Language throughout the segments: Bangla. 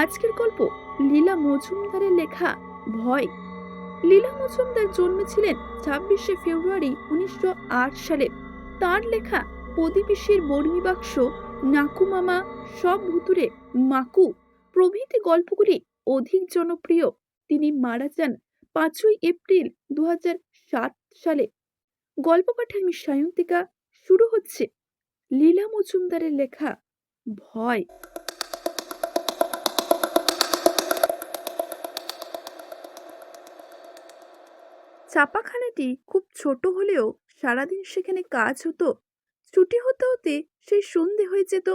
আজকের গল্প লীলা মজুমদারের লেখা ভয়। লীলা মজুমদার জন্মেছিলেন ছাব্বিশে ফেব্রুয়ারি উনিশশো আট সালে। তার লেখা প্রদীপিসির বর্মী বাক্স, নাকুমামা সব ভুতুরে মাকু প্রভৃতি গল্পগুলি অধিক জনপ্রিয়। তিনি মারা যান পাঁচই এপ্রিল দু হাজার সাত সালে। গল্প পাঠে আমি সায়ন্তিকা শুরু হচ্ছে লীলা মজুমদারের লেখা ভয়। ছাপাখানাটি খুব ছোট হলেও সারাদিন সেখানে কাজ হতো, ছুটি হতে হতে সেই সন্ধে হয়ে যেত।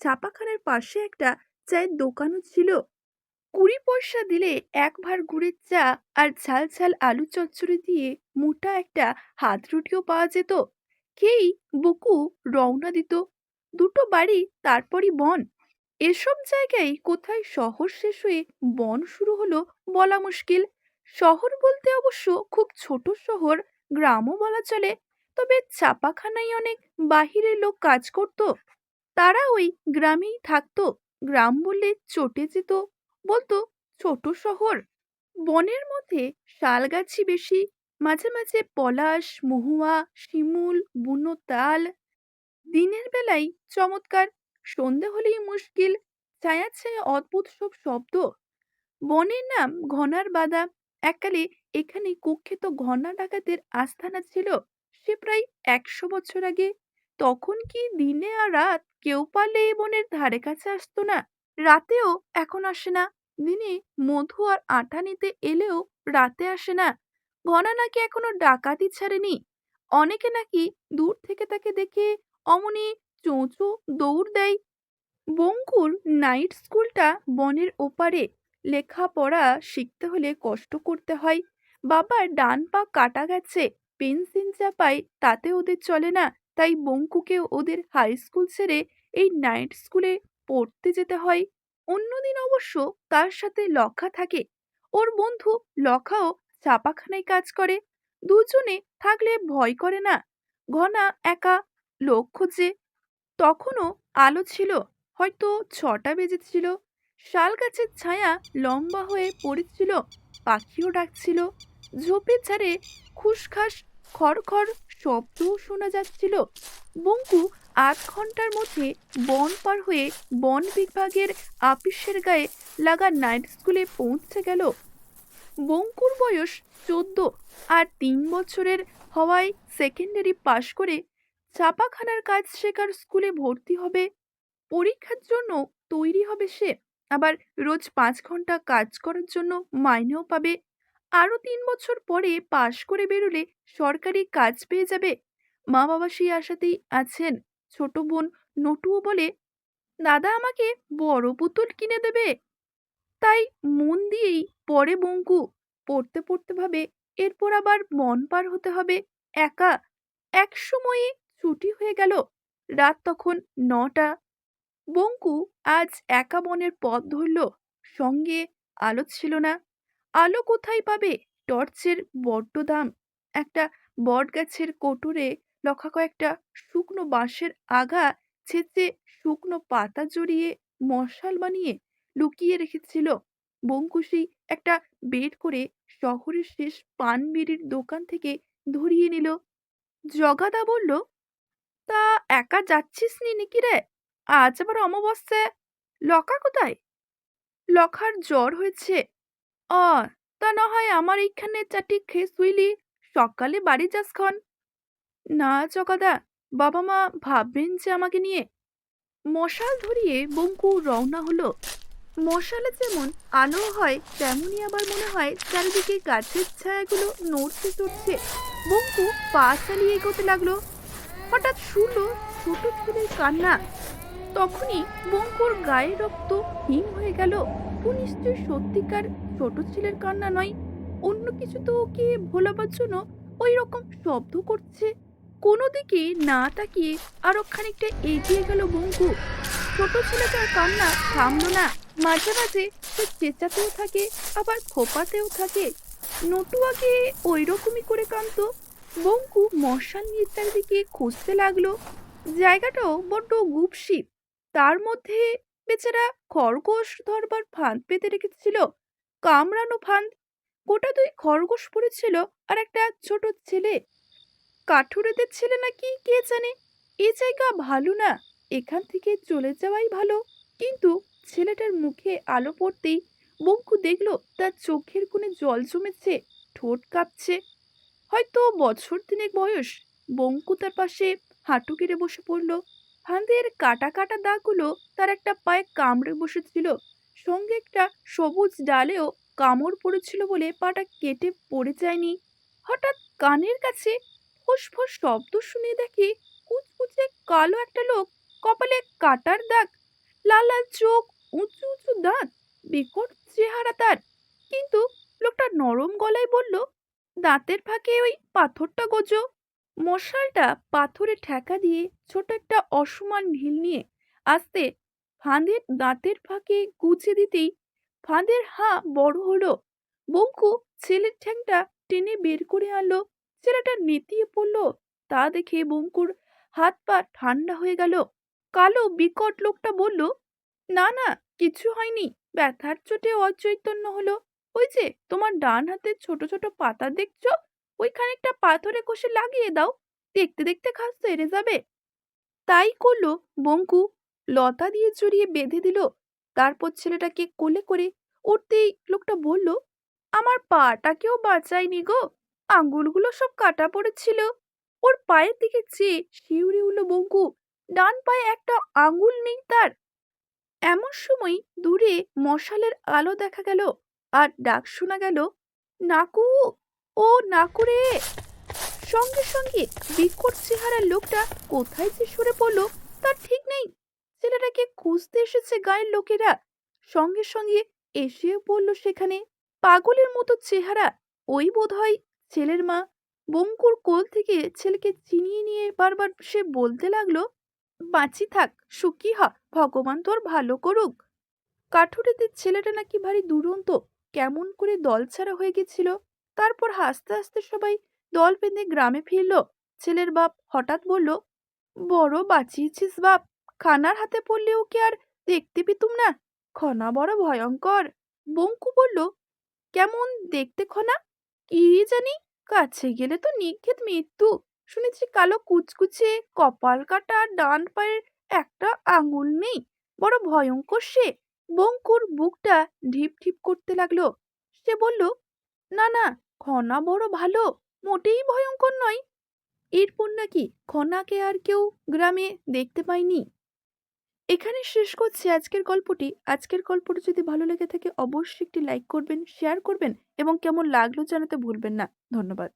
চাপাখানার পাশে একটা চায়ের দোকানও ছিল। কুড়ি পয়সা দিলে এক ভার গুড়ের চা আর ঝাল ঝাল আলু চচ্চড়ি দিয়ে মোটা একটা হাত রুটিও পাওয়া যেত। খেয়েই বকু রওনা দিত। দুটো বাড়ি তারপরই বন। এসব জায়গায় কোথায় শহর শেষ হয়ে বন শুরু হলো বলা মুশকিল। শহর বলতে অবশ্য খুব ছোট শহর, গ্রামও বলা চলে, তবে ছাপাখানায় অনেক বাহিরের লোক কাজ করত। তারা ওই গ্রামেই থাকতো, গ্রাম বললে চটে যেত, বলতো ছোট শহর। বনের মধ্যে শাল শালগাছি বেশি, মাঝে মাঝে পলাশ, মহুয়া, শিমুল, বুনো তাল। দিনের বেলায় চমৎকার, সন্ধে হলেই মুশকিল ছায়া ছায়া অদ্ভুত সব শব্দ। বনের নাম ঘনার বাদা এককালে এখানে কুখ্যাত ঘনা ডাকাতের আস্থানা ছিল সে প্রায় একশো বছর আগে। তখন কি দিনে আর রাত কেউ পারলে এই বনের ধারে কাছে আসতো না? রাতেও এখন আসে না। দিনে মধু আর আটা নিতে এলেও রাতে আসে না। ঘনা নাকি এখনও ডাকাতি ছাড়েনি। অনেকে নাকি দূর থেকে তাকে দেখে অমনি চোঁচো দৌড় দেয়। বঙ্কুর নাইট স্কুলটা বনের ওপারে। লেখাপড়া শিখতে হলে কষ্ট করতে হয়। বাবার ডান পা কাটা গেছে, পেন্সিল চাপায় তাতে ওদের চলে না, তাই বঙ্কুকে ওদের হাই স্কুল ছেড়ে এই নাইট স্কুলে পড়তে যেতে হয়। অন্যদিন অবশ্য তার সাথে লক্ষা থাকে। ওর বন্ধু লক্ষাও ছাপাখানায় কাজ করে। দুজনে থাকলে ভয় করে না। ঘনা একা লোক খোঁজে। তখনও আলো ছিল, হয়তো ছটা বেজেছিল। শাল গাছের ছায়া লম্বা হয়ে পড়েছিল, পাখিও ডাকছিল। ঝোপের ঝাড়ে খুসখাস খড়খড় শব্দও শোনা যাচ্ছিল। বঙ্কু আধ ঘণ্টার মধ্যে বন পার হয়ে বন বিভাগের আপিসের গায়ে লাগা নাইট স্কুলে পৌঁছে গেল। বঙ্কুর বয়স চোদ্দ আর তিন বছরের হওয়ায় সেকেন্ডারি পাশ করে ছাপাখানার কাজ শেখার স্কুলে ভর্তি হবে। পরীক্ষার জন্য তৈরি হবে সে। আবার রোজ পাঁচ ঘণ্টা কাজ করার জন্য মাইনেও পাবে। আরও তিন বছর পরে পাশ করে বেরোলে সরকারি কাজ পেয়ে যাবে। মা বাবা সেই আশাতেই আছেন। ছোট বোন নটুও বলে, দাদা আমাকে বড় পুতুল কিনে দেবে। তাই মন দিয়েই পরে বঙ্কু, পড়তে পড়তে ভাবে, এরপর আবার মন পার হতে হবে একা। এক সময়ে ছুটি হয়ে গেল। রাত তখন নটা। বঙ্কু আজ একা বনের পথ ধরল, সঙ্গে আলো ছিল না। আলো কোথায় পাবে? টর্চের বড্ড দাম। একটা বট গাছের কোটরে লক্ষা কয়েকটা শুকনো বাঁশের আগা ছেঁচে শুকনো পাতা জড়িয়ে মশাল বানিয়ে লুকিয়ে রেখেছিল। বঙ্কুশি একটা বের করে শহরের শেষ পান বিড়ির দোকান থেকে ধরিয়ে নিল। জগাদা বলল, তা একা যাচ্ছিস নি নাকি রে? আজ আবার অমাবস্যা? লকা কোথায়? লখার জ্বর হয়েছে। অ, তা না হয় আমার এইখানে চাটি খেয়ে শুইলি সকালে বাড়ি যাস খন। না চকাদা বাবা মা ভাববেন যে আমাকে নিয়ে। মশাল ধরিয়ে বঙ্কু রওনা হলো। মশালে যেমন আলো হয়, তেমনই আবার মনে হয় চারিদিকে গাছের ছায়াগুলো নড়তে চড়ছে। বঙ্কু পা চালিয়ে এগোতে লাগল। হঠাৎ শুনলো ছোট ছেলের কান্না। তখনই বঙ্কুর গায়ে রক্ত হিম হয়ে গেল। ও নিশ্চয় সত্যিকার ছোট ছেলের কান্না নয়। অন্য কিছু তো ওকে ভোলাবার জন্য ওই রকম শব্দ করছে। কোনো দিকে না তাকিয়ে আরও খানিকটা এগিয়ে গেল বঙ্কু। ছোট ছেলেটার কান্না থামলো না। মাঝে মাঝে সে চেঁচাতেও থাকে, আবার খোপাতেও থাকে। নটু আগে ওই রকমই করে কাঁদতো। বঙ্কু মশাল নিয়ে চারিদিকে খুঁজতে লাগল। জায়গাটাও বড্ড গুপসি তার মধ্যে বেচারা খরগোশ ধরবার ফাঁদ পেতে রেখেছিল, কামড়ানো ফাঁদ। গোটা দুই খরগোশ পড়েছিল আর একটা ছোট ছেলে। কাঠুরেদের ছেলে নাকি, কে জানে? এ জায়গা ভালো না, এখান থেকে চলে যাওয়াই ভালো। কিন্তু ছেলেটার মুখে আলো পড়তেই বঙ্কু দেখল, তার চোখের কোণে জল জমেছে, ঠোঁট কাঁপছে। হয়তো বছর তিনেক বয়স, বঙ্কু তার পাশে হাঁটু কেড়ে বসে পড়ল। ফাঁদের কাটা কাটা দাগগুলো তার একটা পায়ে কামড়ে বসেছিল। সঙ্গে একটা সবুজ ডালেও কামড় পড়েছিল বলে পাটা কেটে পড়ে যায়নি। হঠাৎ কানের কাছে ফোঁস শব্দ শুনে দেখে কুচকুচে কালো একটা লোক কপালে কাটার দাগ, লাল লাল চোখ, উঁচু উঁচু দাঁত, বিকট চেহারা তার। কিন্তু লোকটা নরম গলায় বলল, দাঁতের ফাঁকে ওই পাথরটা গোজো। মশালটা পাথরে ঠেকা দিয়ে ছোট একটা অসমান ঢিল নিয়ে আসতে ফাঁদের দাঁতের ফাঁকে গুছে দিতেই ফাঁদের হা বড় হলো। বঙ্কু ছেলের ঠ্যাংটা টেনে বের করে আনলো। ছেলেটা নেতিয়ে পড়ল। তা দেখে বঙ্কুর হাত পা ঠান্ডা হয়ে গেল। কালো বিকট লোকটা বলল, না না, কিছু হয়নি। ব্যথার চোটে অচৈতন্য হলো। ওই যে তোমার ডান হাতে ছোট ছোট পাতা দেখছ? ওই খানিকটা পাথরে কষে লাগিয়ে দাও। দেখতে দেখতে খাস সেরে যাবে। তাই করল। বঙ্কু লতা দিয়ে জড়িয়ে বেঁধে দিল। তারপর ছেলেটাকে কোলে করে উঠতেই লোকটা বলল, আমার পাটাকেও বাঁচায়নি গো। আঙ্গুলগুলো সব কাটা পড়েছিল। ওর পায়ের দিকে চেয়ে শিউরে উঠল বঙ্কু। ডান পায়ে একটা আঙ্গুল নেই তার। এমন সময় দূরে মশালের আলো দেখা গেল। আর ডাক শোনা গেল, নাকু ও না করে? সঙ্গে সঙ্গে বিকট চেহারার লোকটা কোথায় যে সরে পড়ল তার ঠিক নেই। ছেলেটাকে খুঁজতে এসেছে গায়ের লোকেরা। সঙ্গে সঙ্গে এসেও পড়ল সেখানে। পাগলের মতো চেহারা। ওই বোধ হয় ছেলের মা। বঙ্কুর কোল থেকে ছেলেকে চিনিয়ে নিয়ে বারবার সে বলতে লাগল, বাঁচি থাক, সুখী হ, ভগবান তোর ভালো করুক। কাঠুরেদের ছেলেটা নাকি ভারী দুরন্ত, কেমন করে দল ছাড়া হয়ে গেছিল। তারপর হাসতে হাসতে সবাই দল বেঁধে গ্রামে ফিরল। ছেলের বাপ হঠাৎ বলল, বড় বাঁচিয়েছিস বাপ, খানার হাতে পড়লে ওকে আর দেখতে পেতুম না, খনা বড় ভয়ঙ্কর। বঙ্কু বলল, কেমন দেখতে খনা? কি জানি, কাছে গেলে তো নিখেত মৃত্যু। শুনেছি কালো কুচকুচে, কপাল কাটা, ডান পায়ের একটা আঙুল নেই, বড় ভয়ঙ্কর সে। বঙ্কুর বুকটা ঢিপ ঢিপ করতে লাগল। সে বলল, না না খনা বড় ভালো, মোটেই ভয়ঙ্কর নয়। এরপর নাকি খনাকে আর কেউ গ্রামে দেখতে পায়নি। এখানে শেষ করছি আজকের গল্পটি। আজকের গল্পটি যদি ভালো লেগে থাকে, অবশ্যই একটি লাইক করবেন, শেয়ার করবেন এবং কেমন লাগল জানাতে ভুলবেন না। ধন্যবাদ।